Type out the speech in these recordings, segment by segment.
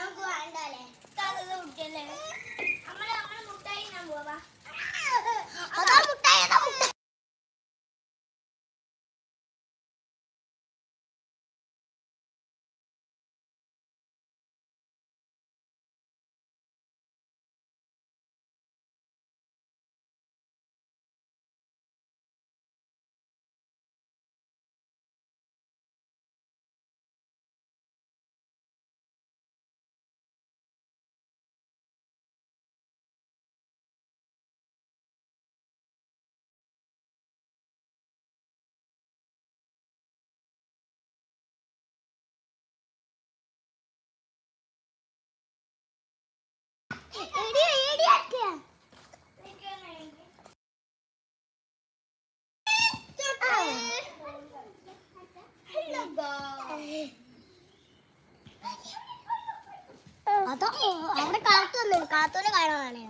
നമുക്ക് വേണ്ടല്ലേ? ഇക്കാക്കത് കുട്ടിയല്ലേ കാത്തോനെ കാണാനാണ്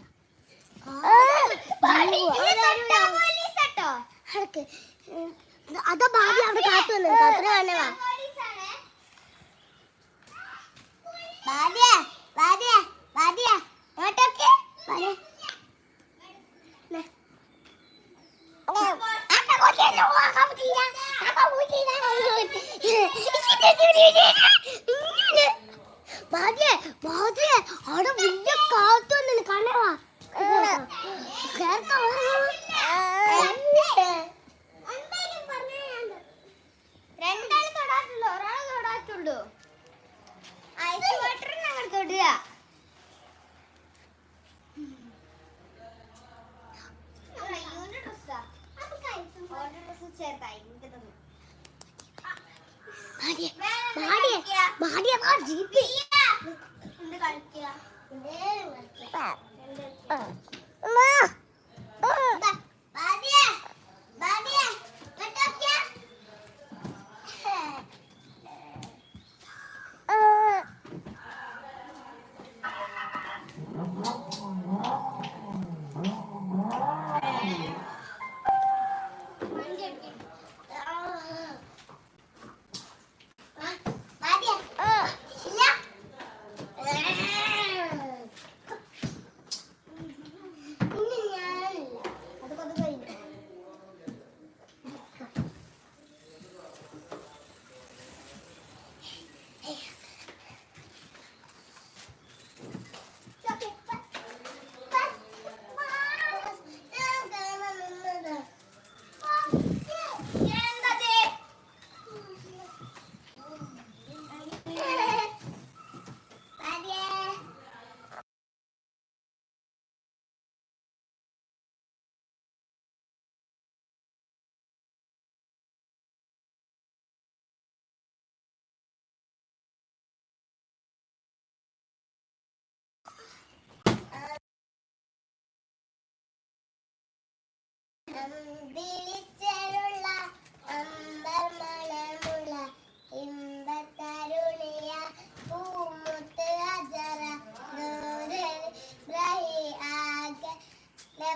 അതാ ഭാഗ്യം അവിടെ കാത്തു വന്നു കാത്തോനെ കാണാ ഭാര്യ അവിടെ വലിയ കാത്തു വന്നു കാണാ രണ്ടാളും തൊടാറ്റുള്ളൂ ഒരാൾ തൊടാറ്റുള്ളൂ ഐസ് വാട്ടർ ഞങ്ങൾ തൊടുക. 啊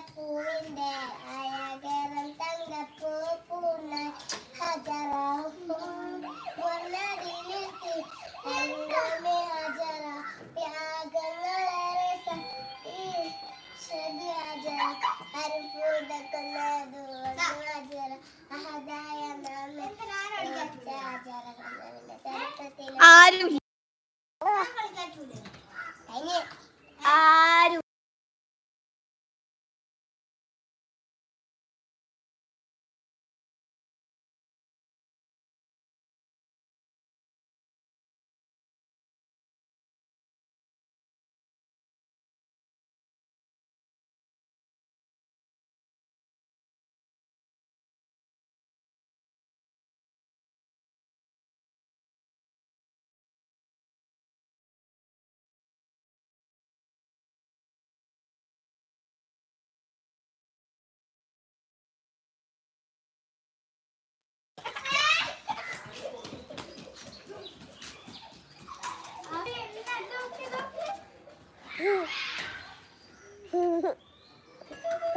പൂവിന്റെ അഴകരം തങ്കപ്പൂ പൂർണ ഹജറ മുന്നടിയിലെത്തി തങ്കമേ ഹജറ ത്യാഗങ്ങളേറെ ശരി ഹജറ അരുപൂതക്കുന്നത് ഹജറ. അഹദായ നാമേ. ഹജറ ചരിത്രത്തിൽ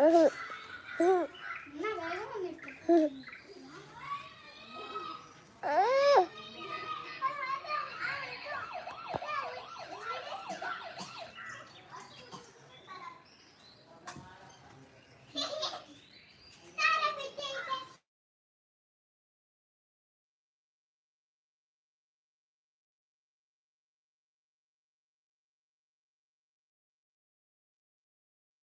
但是